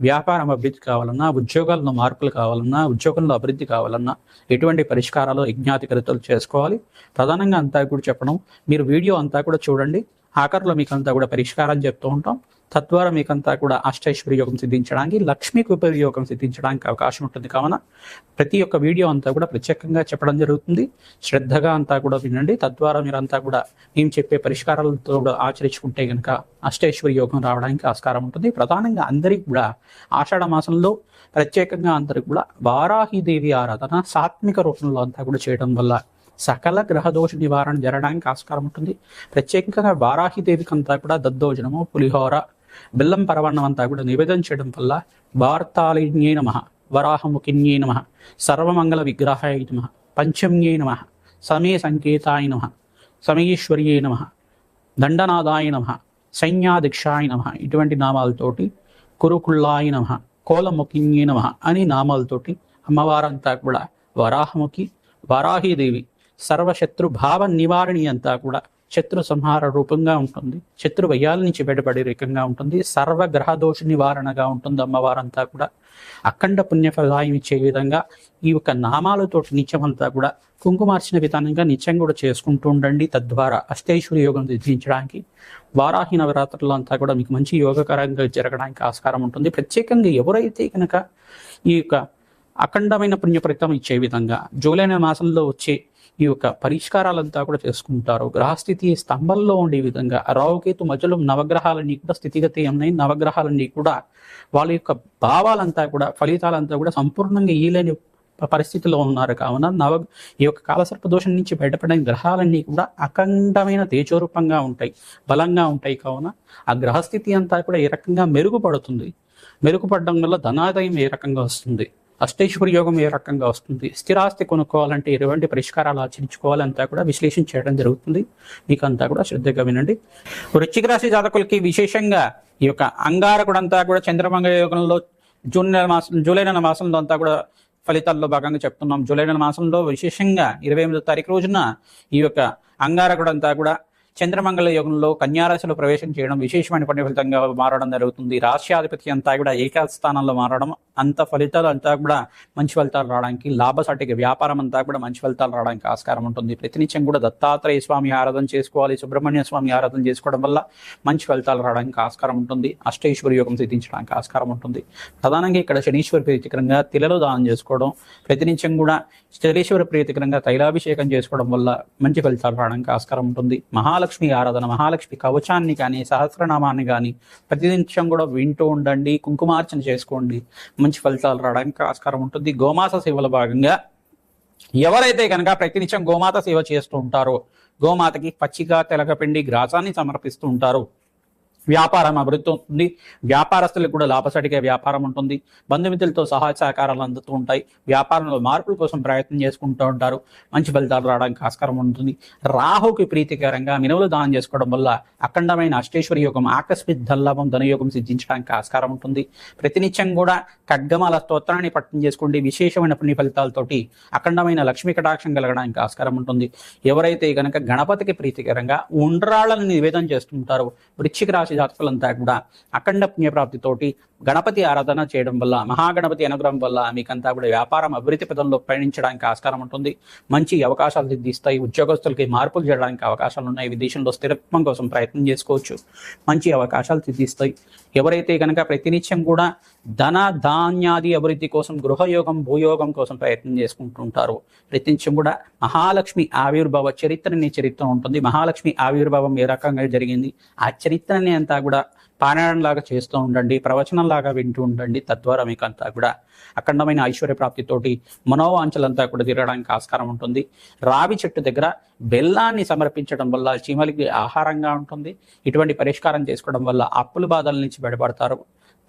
వ్యాపారం అభివృద్ధి కావాలన్నా ఉద్యోగాల్లో మార్పులు కావాలన్నా ఉద్యోగంలో అభివృద్ధి కావాలన్నా ఎటువంటి పరిష్కారాలు యజ్ఞాతికరితలు చేసుకోవాలి. ప్రధానంగా అంతా కూడా చెప్పడం మీరు వీడియో అంతా కూడా చూడండి. ఆఖరిలో మీకు అంతా కూడా పరిష్కారం చెప్తూ ఉంటాం. తద్వారా మీకంతా కూడా అష్టైశ్వర్య యోగం సిద్ధించడానికి లక్ష్మీకి ఉపయోగం సిద్ధించడానికి అవకాశం ఉంటుంది. కావున ప్రతి ఒక్క వీడియో అంతా కూడా ప్రత్యేకంగా చెప్పడం జరుగుతుంది. శ్రద్ధగా అంతా కూడా వినండి. తద్వారా మీరంతా కూడా మేము చెప్పే పరిష్కారాలతో కూడా ఆచరించుకుంటే కనుక అష్టైశ్వర్య యోగం రావడానికి ఆస్కారం ఉంటుంది. ప్రధానంగా అందరికీ కూడా ఆషాఢ మాసంలో ప్రత్యేకంగా అందరికి కూడా వారాహిదేవి ఆరాధన సాత్విక రూపంలో అంతా కూడా చేయడం వల్ల సకల గ్రహదోష నివారణ జరగడానికి ఆస్కారం ఉంటుంది. ప్రత్యేకంగా వారాహిదేవికి అంతా కూడా దద్దోజనము పులిహోర బెల్లం పరవన్నం అంతా కూడా నివేదన చేయడం వల్ల వార్తాళిన్యే నమ వరాహముఖిన్యే నమ సర్వమంగళ విగ్రహాయ నమ పంచమ్యే నమ సమయ సంకేతాయ నమ సమయేశ్వర్యే నమ దండనాదాయ నమ సైన్యాధిక్షాయ నమ ఇటువంటి నామాలతోటి కురుకుళ్ళాయ నమ కోలముఖిన్యే నమ అని నామాలతోటి అమ్మవారంతా కూడా వరాహముఖి వరాహీదేవి సర్వశత్రు భావ నివారణి అంతా కూడా శత్రు సంహార రూపంగా ఉంటుంది. శత్రు వయ్యాల నుంచి బయటపడే రకంగా ఉంటుంది. సర్వ గ్రహ దోష నివారణగా ఉంటుంది అమ్మవారంతా కూడా. అఖండ పుణ్యఫలాయం ఇచ్చే విధంగా ఈ యొక్క నామాలతోటి నిత్యమంతా కూడా కుంకుమార్చిన విధానంగా నిత్యం కూడా చేసుకుంటూ ఉండండి. తద్వారా అష్టేశ్వరి యోగం సిద్ధించడానికి వారాహి నవరాత్రులు అంతా కూడా మీకు మంచి యోగకరంగా జరగడానికి ఆస్కారం ఉంటుంది. ప్రత్యేకంగా ఎవరైతే కనుక ఈ యొక్క అఖండమైన పుణ్యఫలితం ఇచ్చే విధంగా జూలై మాసంలో వచ్చే ఈ యొక్క పరిష్కారాలంతా కూడా చేసుకుంటారు. గ్రహస్థితి స్తంభంలో ఉండే విధంగా రావుకేతు మధ్యలో నవగ్రహాలన్నీ కూడా స్థితిగతి ఉన్నాయి నవగ్రహాలన్నీ కూడా వాళ్ళ యొక్క భావాలంతా కూడా ఫలితాలంతా కూడా సంపూర్ణంగా ఈలేని పరిస్థితిలో ఉన్నారు. కావున నవ ఈ యొక్క కాలసర్ప దోషం నుంచి బయటపడిన గ్రహాలన్నీ కూడా అఖండమైన తేజోరూపంగా ఉంటాయి. బలంగా ఉంటాయి. కావున ఆ గ్రహస్థితి అంతా కూడా ఏ రకంగా మెరుగుపడుతుంది? మెరుగుపడడం వల్ల ధనాదాయం ఏ రకంగా వస్తుంది? అష్టైశ్వర్య యోగం ఏ రకంగా వస్తుంది? స్థిరాస్తి కొనుక్కోవాలంటే ఎటువంటి పరిష్కారాలు ఆచరించుకోవాలంతా కూడా విశ్లేషణ చేయడం జరుగుతుంది. మీకు అంతా కూడా శ్రద్ధగా వినండి. వృశ్చిక రాశి జాతకులకి విశేషంగా ఈ యొక్క అంగారకుడు అంతా కూడా చంద్రమంగళ యోగంలో జూన్ నెల మాసం జూలై నెల మాసంలో అంతా కూడా ఫలితాల్లో భాగంగా చెప్తున్నాం. జూలై నెల మాసంలో విశేషంగా ఇరవై ఎనిమిదో తారీఖు రోజున ఈ యొక్క అంగారకుడు అంతా కూడా చంద్రమంగళ యోగంలో కన్యారాశిలో ప్రవేశం చేయడం విశేషమైన పుణ్య ఫలితంగా మారడం జరుగుతుంది. రాష్ట్రాధిపతి అంతా కూడా ఏకాస్థానంలో మారడం అంత ఫలితాలు అంతా కూడా మంచి ఫలితాలు రావడానికి లాభసాటిగా వ్యాపారం అంతా కూడా మంచి ఫలితాలు రావడానికి ఆస్కారం ఉంటుంది. ప్రతినిత్యం కూడా దత్తాత్రేయ స్వామి ఆరాధన చేసుకోవాలి సుబ్రహ్మణ్య స్వామి ఆరాధన చేసుకోవడం వల్ల మంచి ఫలితాలు రావడానికి ఆస్కారం ఉంటుంది. అష్టేశ్వర యోగం సిద్ధించడానికి ఆస్కారం ఉంటుంది. ప్రధానంగా ఇక్కడ శనీశ్వర ప్రీతికరంగా తిలలో దానం చేసుకోవడం ప్రతినిత్యం కూడా శనీశ్వర ప్రీతికరంగా తైలాభిషేకం చేసుకోవడం వల్ల మంచి ఫలితాలు రావడానికి ఆస్కారం ఉంటుంది. మహాలక్ష్మి ఆరాధన మహాలక్ష్మి కవచాన్ని కానీ సహస్రనామాన్ని కానీ ప్రతినిత్యం కూడా వింటూ ఉండండి కుంకుమార్చన చేసుకోండి. మంచి ఫలితాలు రావడానికి ఆస్కారం ఉంటుంది. గోమాస సేవల భాగంగా ఎవరైతే కనుక ప్రతినిత్యం గోమాత సేవ చేస్తూ ఉంటారో గోమాతకి పచ్చిక తెలగపిండి గ్రాసాన్ని సమర్పిస్తూ ఉంటారు. వ్యాపారం అభివృద్ధి అవుతుంది వ్యాపారస్తులకు కూడా లాభసాటిగా వ్యాపారం ఉంటుంది. బంధుమిత్రులతో సహాయ సహకారాలు అందుతూ ఉంటాయి. వ్యాపారంలో మార్పుల కోసం ప్రయత్నం చేసుకుంటూ ఉంటారు. మంచి ఫలితాలు రావడానికి ఆస్కారం ఉంటుంది. రాహుకి ప్రీతికరంగా మినువులు దానం చేసుకోవడం వల్ల అఖండమైన అష్టేశ్వరి యోగం ఆకస్మిక ధల్లాభం ధనయోగం సిద్ధించడానికి ఆస్కారం ఉంటుంది. ప్రతినిత్యం కూడా ఖడ్గమాల స్తోత్రాన్ని పట్టణం చేసుకోండి. విశేషమైన పుణ్య ఫలితాలతోటి అఖండమైన లక్ష్మీ కటాక్షం కలగడానికి ఆస్కారం ఉంటుంది. ఎవరైతే గనక గణపతికి ప్రీతికరంగా ఉండ్రాళ్ళని నివేదన చేస్తుంటారో వృశ్చిక రాశి జాతకులంతా కూడా అఖండ పుణ్యప్రాప్తితోటి గణపతి ఆరాధన చేయడం వల్ల మహాగణపతి అనుగ్రహం వల్ల మీకంతా కూడా వ్యాపారం అభివృద్ధి పదంలో పయనించడానికి ఆస్కారం ఉంటుంది. మంచి అవకాశాలు సిద్ధిస్తాయి. ఉద్యోగస్తులకి మార్పులు చేయడానికి అవకాశాలు ఉన్నాయి. విదేశంలో స్థిరత్వం కోసం ప్రయత్నం చేసుకోవచ్చు. మంచి అవకాశాలు సిద్ధిస్తాయి. ఎవరైతే కనుక ప్రతినిత్యం కూడా ధన ధాన్యాది అభివృద్ధి కోసం గృహయోగం భూయోగం కోసం ప్రయత్నం చేసుకుంటుంటారు ప్రతినిత్యం కూడా మహాలక్ష్మి ఆవిర్భావ చరిత్రని చరిత్ర ఉంటుంది. మహాలక్ష్మి ఆవిర్భావం ఏ రకంగా జరిగింది? ఆ చరిత్రని అంతా కూడా పారాయణలాగా చేస్తూ ఉండండి ప్రవచనంలాగా వింటూ ఉండండి. తద్వారా మీకు అంతా కూడా అఖండమైన ఐశ్వర్య ప్రాప్తితోటి మనోవాంఛలంతా కూడా తిరగడానికి ఆస్కారం ఉంటుంది. రావి చెట్టు దగ్గర బెల్లాన్ని సమర్పించడం వల్ల చీమలికి ఆహారంగా ఉంటుంది. ఇటువంటి పరిష్కారం చేసుకోవడం వల్ల అప్పుల బాధల నుంచి బయటపడతారు.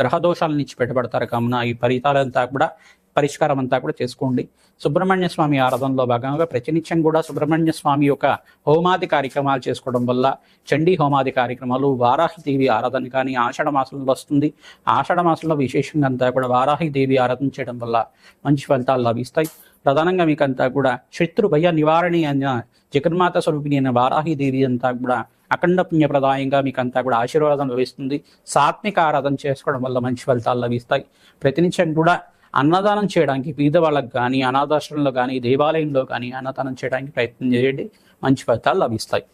గ్రహ దోషాల నుంచి పెట్టబడతారు. కావున ఈ ఫలితాలంతా కూడా పరిష్కారం అంతా కూడా చేసుకోండి. సుబ్రహ్మణ్య స్వామి ఆరాధనలో భాగంగా ప్రతినిత్యం కూడా సుబ్రహ్మణ్య స్వామి యొక్క హోమాది కార్యక్రమాలు చేసుకోవడం వల్ల చండీ హోమాది కార్యక్రమాలు వారాహి దేవి ఆరాధన కానీ ఆషాఢ మాసంలో వస్తుంది. ఆషాఢ మాసంలో విశేషంగా అంతా కూడా వారాహి దేవి ఆరాధన చేయడం వల్ల మంచి ఫలితాలు లభిస్తాయి. ప్రధానంగా మీకంతా కూడా శత్రు భయ నివారణి అయిన జగన్మాత స్వరూపిణి అయిన వారాహి దేవి అంతా కూడా అఖండ పుణ్యప్రదాయంగా మీకు అంతా కూడా ఆశీర్వాదం లభిస్తుంది. సాత్విక ఆరాధన చేసుకోవడం వల్ల మంచి ఫలితాలు లభిస్తాయి. ప్రతినిత్యం కూడా అన్నదానం చేయడానికి పేద వాళ్ళకి కానీ అనాథాశ్రమంలో కానీ దేవాలయంలో కానీ అన్నదానం చేయడానికి ప్రయత్నం చేయండి. మంచి ఫలితాలు లభిస్తాయి.